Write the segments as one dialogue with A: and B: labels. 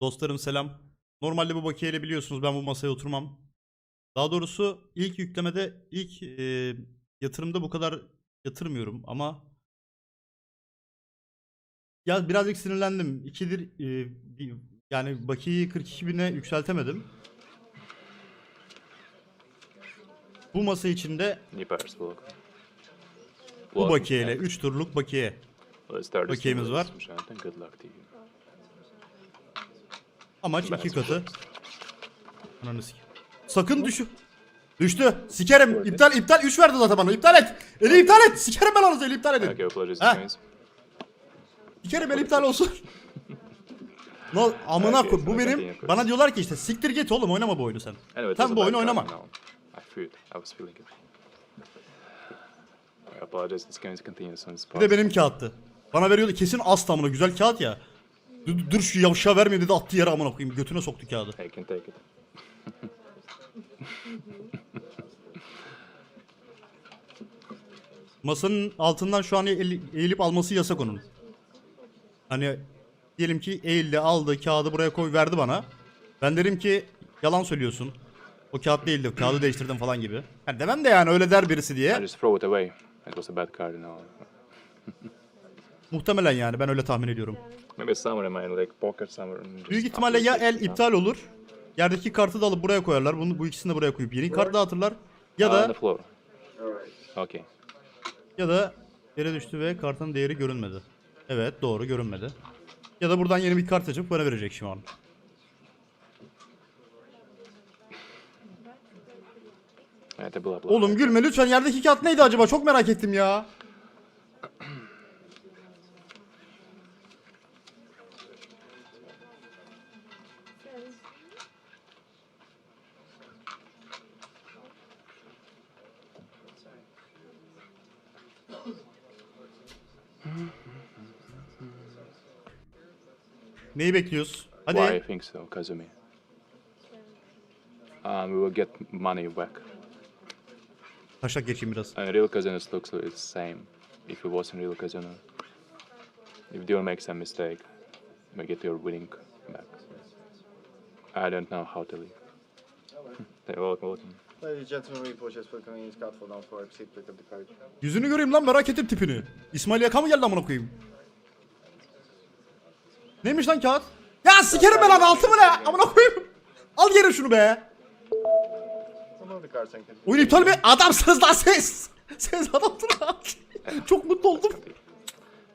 A: Dostlarım selam. Normalde bu bakiyeyle biliyorsunuz ben bu masaya oturmam. Daha doğrusu ilk yüklemede, ilk e, yatırımda bu kadar yatırmıyorum ama ya birazcık sinirlendim. İkidir e, yani bakiyeyi 42 bine yükseltemedim. Bu masa içinde bu bakiyeyle
B: and
A: 3 turluk bakiye. Bakiyemiz var.
B: ladies and gentlemen. Good luck to you.
A: Amaç iki katı. Ananı sik. Sakın düşü. Düştü. Sikerim. İptal iptal 3 verdi zaten bana. İptal et. Eli iptal et. Sikerim ben onu eli iptal edin. Ha. Sikerim el iptal olsun. No, amına koy. Bu benim. Bana diyorlar ki işte siktir git oğlum oynama bu oyunu sen.
B: A
A: bu oyunu oynama. Bir de benim kağıttı. Bana veriyordu kesin az tamına güzel kağıt ya. Dur, dur şu yavşağı verme dedi attı yere amına koyayım. Götüne soktu kağıdı.
B: I can take it.
A: Masanın altından şu an eğil- eğilip alması yasak onun. Hani diyelim ki eğildi aldı kağıdı buraya koy verdi bana. Ben derim ki yalan söylüyorsun. O kağıt değildi kağıdı değiştirdim falan gibi. Yani demem de yani öyle der birisi
B: I
A: diye.
B: just throw it away. It was a bad card, you know.
A: Muhtemelen yani ben öyle tahmin ediyorum.
B: Maybe somewhere in my like pocket somewhere. and just
A: Büyük ihtimalle ya el iptal olur. Yerdeki kartı da alıp buraya koyarlar. Bunu bu ikisini de buraya koyup yeni kart dağıtırlar. Ya
B: Ah, on
A: da
B: the floor. Okay.
A: ya da yere düştü ve kartın değeri görünmedi. Evet doğru görünmedi. Ya da buradan yeni bir kart açıp bana verecek şu an. Oğlum gülme lütfen yerdeki kağıt neydi acaba çok merak ettim ya. Neyi bekliyoruz? Hadi.
B: Why I think so, Kazumi. Um, we will get money back.
A: Taşak geçeyim biraz.
B: And real casinos looks like it's the same. If it wasn't real casino, if you make some mistake, you get your winning back. I don't know how to leave. They're all welcome.
C: Ladies and gentlemen, we apologize for the convenience card for now for pick of the card.
A: Yüzünü göreyim lan merak ettim tipini. İsmail Yaka mı geldi amına koyayım? Neymiş lan kağıt? Ya sikerim ben lan altı mı ne? Amına koyayım. Al geri şunu be.
C: The.
A: Oyun iptal mi? Adamsınız lan siz. Siz adamsınız lan. Çok mutlu oldum.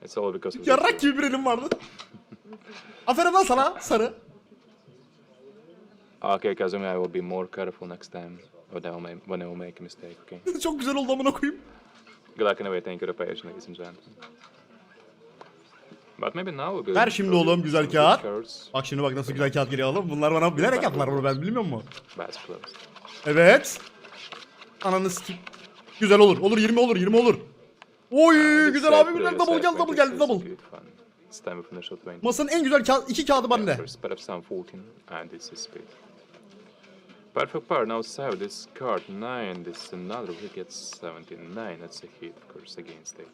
B: It's
A: Yarrak gibi bir elim vardı. Aferin lan sana sarı.
B: Okay, Kazumi, I will be more careful next time when I will make, when I will make a mistake, okay?
A: Çok güzel oldu amına koyayım.
B: Good luck anyway, thank you the patience, ladies and gentlemen. But maybe now we'll be
A: Ver şimdi oğlum güzel kağıt. Bak şimdi bak nasıl güzel kağıt geliyor oğlum. Bunlar bana bilerek yaptılar bunu ben bilmiyor
B: closed.
A: Evet. Ananı sikim. Güzel olur. Olur 20 olur 20 olur. Oy güzel abi güzel double geldi double geldi double.
B: Good fun. It's time we finish at 20.
A: Masanın en güzel kağıt, iki kağıdı bende.
B: First pair of some 14, and this is speed. Perfect pair, now save this card 9, this is another, we get 79, that's a hit, of course, against it.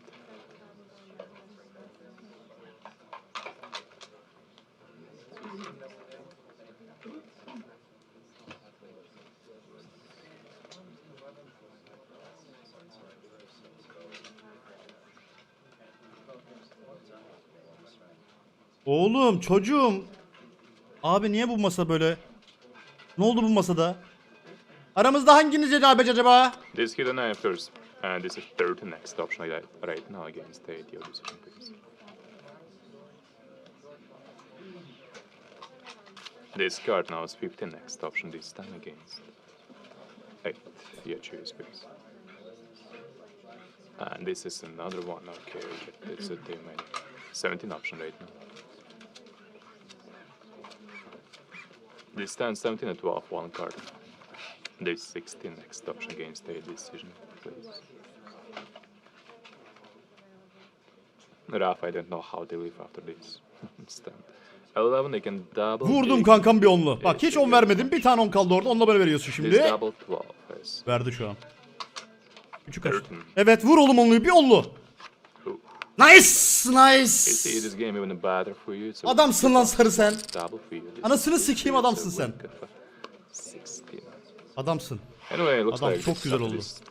A: Oğlum çocuğum. Abi niye bu masa böyle? Ne oldu bu masada? Aramızda hanginiz cenabet acaba?
B: This a 9 first, and this is 30 next option right, right now against 8, your decision please. This card now is 15 next option, this time against 8, your choice please. And this is another one, okay, it's a many. 17 option right now. This stands 17 and 12, one card. This 16 next option against a decision, please. Raf, I don't know how to live after this. Stand. 11, they can double.
A: Vurdum kankam bir onlu. Bak hiç on vermedim. Bir tane on kaldı orada. Onunla böyle veriyorsun
B: This
A: şimdi.
B: double 12 is.
A: Verdi şu an. Küçük aç.
B: Curtain.
A: Evet vur oğlum onluyu bir onlu. Nice! Nice! Adamsın lan sarı sen. Anasını sikeyim adamsın sen.
B: win cut for 16.
A: Adamsın. Adam çok güzel oldu.
B: this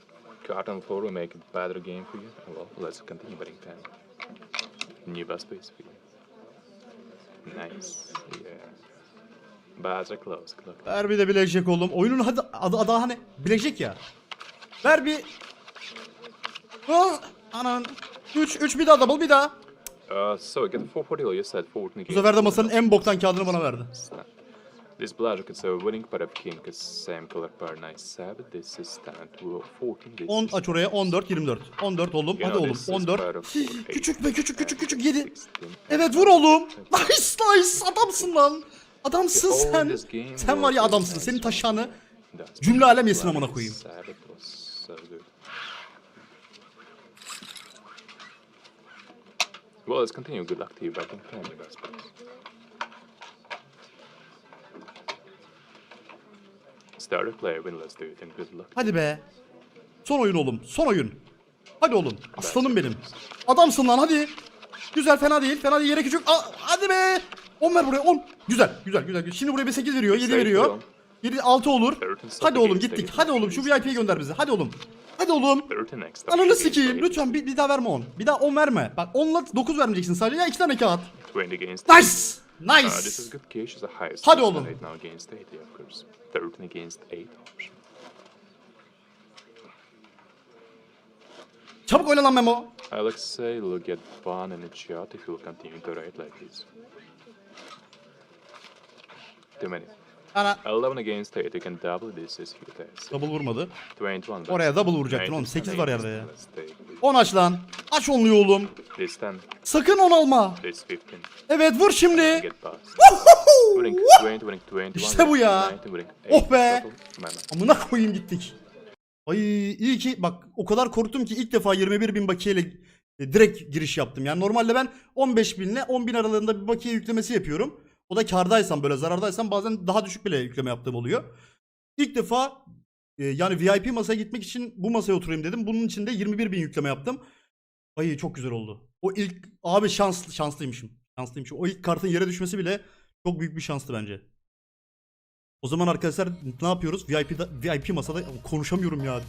B: card on floor will make a better game for you. Well, let's continue betting 10. New bus space for you. Nice. Yeah. Are close. Luck.
A: Ver bir de bilecek oğlum. Oyunun hadi adı, adı hani bilecek ya. Ver bir. Ah, Anan. 3 3 bir daha double bir daha.
B: Uh, so get the 440 you said 14
A: Bu sefer de masanın en boktan kağıdını bana verdi.
B: This black is a winning pair of king is same color pair nice seven. This is stand to 14. This
A: 10
B: is
A: aç oraya 14 24. 14 oğlum hadi oğlum
B: this is
A: 14.
B: part of four, eight,
A: Küçük be küçük küçük küçük 7.
B: 16.
A: Evet vur oğlum. Nice nice adamsın lan. Adamsın sen. Sen var ya adamsın. Senin taşağını cümle alem yesin amına koyayım.
B: seven was so good. Well, let's continue. Good luck to you. Back in 10, you best please. Start a player win. Let's do it and good luck.
A: Hadi be. Son oyun oğlum. Son oyun. Hadi oğlum. Aslanım benim. Adamsın lan hadi. Güzel fena değil. Fena değil yere küçük. Aa, hadi be. 10 ver buraya 10. Güzel güzel güzel. Şimdi buraya bir 8 veriyor. 7
B: Sekiz
A: veriyor.
B: Oğlum.
A: 7 6 olur. Hadi oğlum gittik. Hadi oğlum şu VIP'yi gönder bize. Hadi oğlum. Hadi oğlum.
B: 30 next.
A: Ananı sikeyim. Lütfen bir, bir daha verme 10. Bir daha 10 verme. Bak 10'la 9 vermeyeceksin sadece. Ya 2 tane kağıt.
B: 20 against.
A: Nice.
B: İs
A: Nice. Hadi oğlum.
B: eight now against 80, of course. 13 against 8 option.
A: Çabuk oyna lan Memo.
B: Alexei will get one in the chat if you continue to write like this. Too many.
A: Ana.
B: 11 against 8, you can double this is you test.
A: Double vurmadı.
B: 21.
A: Oraya double vuracaktın oğlum.
B: 19
A: 8 var yerde ya.
B: let's take this.
A: 10 aç lan. Aç onluyu oğlum.
B: This 10,
A: Sakın 10 alma.
B: this 15.
A: Evet vur şimdi.
B: Get past. Winning 20, winning 21.
A: İşte bu ya.
B: 19, winning
A: Oh
B: eight
A: be.
B: total. Man,
A: Amına koyayım gittik. Ay iyi ki bak o kadar korktum ki ilk defa 21 bin bakiyeyle e, direkt giriş yaptım. Yani normalde ben 15 bin ile 10 bin aralığında bir bakiye yüklemesi yapıyorum. O da kardaysam böyle zarardaysam bazen daha düşük bile yükleme yaptığım oluyor. İlk defa e, yani VIP masaya gitmek için bu masaya oturayım dedim. Bunun için de 21 bin yükleme yaptım. Ay çok güzel oldu. O ilk abi şans şanslıymışım. Şanslıymışım. O ilk kartın yere düşmesi bile çok büyük bir şanstı bence. O zaman arkadaşlar ne yapıyoruz? VIP'da, VIP masada konuşamıyorum ya.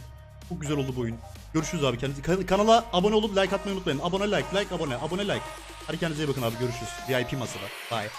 A: Çok güzel oldu bu oyun. Görüşürüz abi. Kendinize, kan- kanala abone olup like atmayı unutmayın. Abone like, like, abone, abone like. Hadi kendinize iyi bakın abi. Görüşürüz. VIP masada. Bye.